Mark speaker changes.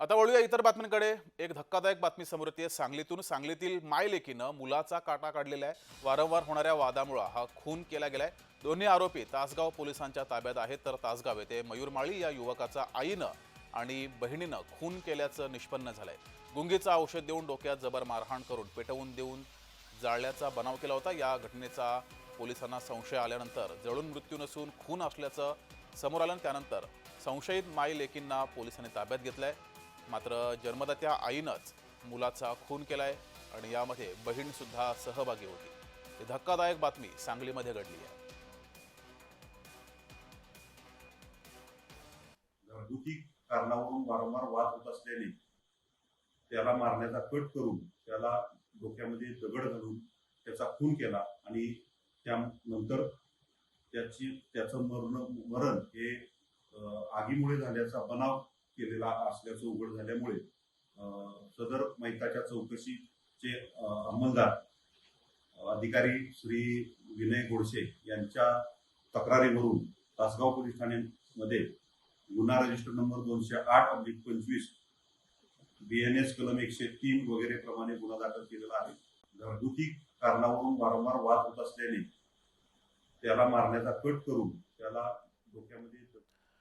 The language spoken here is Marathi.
Speaker 1: आता वळूया इतर बातम्यांकडे एक धक्कादायक बातमी समोर येते सांगलीतून सांगलीतील मायलेकीनं मुलाचा काटा काढलेला आहे. वारंवार होणाऱ्या वादामुळं हा खून केला गेलाय. दोन्ही आरोपी तासगाव पोलिसांच्या ताब्यात आहेत. तर तासगाव येथे मयूरमाळी या युवकाचा आईनं आणि बहिणीनं खून केल्याचं निष्पन्न झालंय. गुंगीचं औषध देऊन डोक्यात जबर मारहाण करून पेटवून देऊन जाळल्याचा बनाव केला होता. या घटनेचा पोलिसांना संशय आल्यानंतर जळून मृत्यू नसून खून असल्याचं समोर आलं आणि त्यानंतर संशयित माई लेकींना पोलिसांनी ताब्यात घेतलंय. मात्र जन्मदात्या आईनंच मुलाचा खून केलाय आणि यामध्ये बहीण सुद्धा सहभागी होती. ही धक्कादायक बातमी सांगलीमध्ये घडली आहे.
Speaker 2: घरगुती कारणावरून वारंवार वाद होत असल्याने त्याला मारण्याचा कट करून त्याला डोक्यामध्ये दगड घालून त्याचा खून केला आणि त्यानंतर त्याची त्याचं मरण मरण हे आगीमुळे झाल्याचा बनाव केलेला असल्याचं उघड झाल्यामुळे सदर माहिताच्या चौकशीचे अंमलदार अधिकारी श्री विनय गोडसे यांच्या तक्रारीवरून तासगाव पोलीस ठाण्यामध्ये गुन्हा रजिस्टर नंबर दोनशे आठ अब्लिक पंचवीस बी एन एस कलम एकशे तीन वगैरे प्रमाणे गुन्हा दाखल केलेला आहे. घरगुती कारणावरून वारंवार वाद होत असल्याने त्याला मारण्याचा कट करून त्याला डोक्यामध्ये